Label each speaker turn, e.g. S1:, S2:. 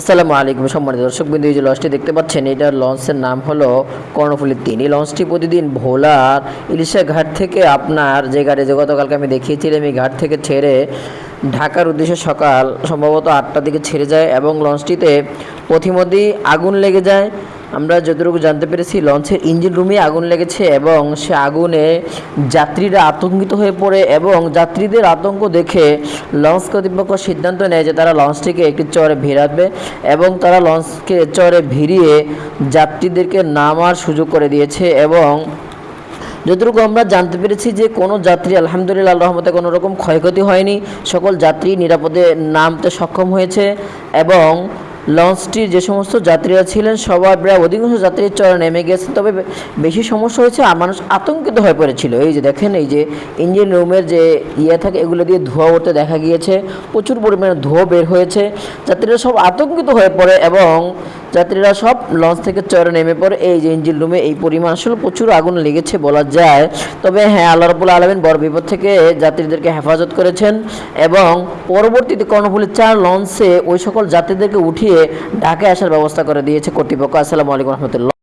S1: আসসালামু আলাইকুম সম্মানিত দর্শক বিন্দু যে লঞ্চটি দেখতে পাচ্ছেন, এটার লঞ্চের নাম হলো কর্ণফুলী তিন এই লঞ্চটি প্রতিদিন ভোলার ইলিশা ঘাট থেকে আপনার যে ঘাটে যে গতকালকে আমি দেখিয়েছিলাম, এই ঘাট থেকে ছেড়ে ঢাকার উদ্দেশ্যে সকাল সম্ভবত আটটার দিকে ছেড়ে যায় এবং লঞ্চটিতে প্রতিমধ্যেই আগুন লেগে যায়। আমরা যতটুকু জানতে পেরেছি লঞ্চের ইঞ্জিন রুমে আগুন লেগেছে এবং সে আগুনে যাত্রীরা আতঙ্কিত হয়ে পড়ে এবং যাত্রীদের আতঙ্ক দেখে লঞ্চ কর্তৃপক্ষ সিদ্ধান্ত নেয় যে তারা লঞ্চটিকে একটি চরে ভিড়াবে এবং তারা লঞ্চকে চরে ভিড়িয়ে যাত্রীদেরকে নামার সুযোগ করে দিয়েছে এবং যতটুকু আমরা জানতে পেরেছি যে কোনো যাত্রী আলহামদুলিল্লাহ রহমতে কোনো রকম ক্ষয়ক্ষতি হয়নি। সকল যাত্রী নিরাপদে নামতে সক্ষম হয়েছে এবং লঞ্চটির যে সমস্ত যাত্রীরা ছিলেন, সবার প্রায় অধিকাংশ যাত্রীর চরে নেমে গেছে। তবে বেশি সমস্যা হয়েছে, আর মানুষ আতঙ্কিত হয়ে পড়েছিল। এই যে দেখেন, এই যে ইঞ্জিন রুমের যে ইয়ে থাকে, এগুলো দিয়ে ধোঁয়া উঠতে দেখা গিয়েছে। প্রচুর পরিমাণে ধোঁয়া বের হয়েছে। যাত্রীরা সব আতঙ্কিত হয়ে পড়ে এবং যাত্রীরা সব লঞ্চ থেকে চরে নেমে পড়ে। এই যে ইঞ্জিন রুমে এই পরিমাণ আসলে প্রচুর আগুন লেগেছে বলা যায়। তবে হ্যাঁ আল্লাহ রবুল্লা আলমিন বড় বিপদ থেকে যাত্রীদেরকে হেফাজত করেছেন এবং পরবর্তীতে কর্ণফুলী চার লঞ্চে ওই সকল যাত্রীদেরকে উঠিয়ে ঢাকায় আসার ব্যবস্থা করে দিয়েছে কর্তৃপক্ষ। আসসালামু আলাইকুম রহমতুল্লাহ।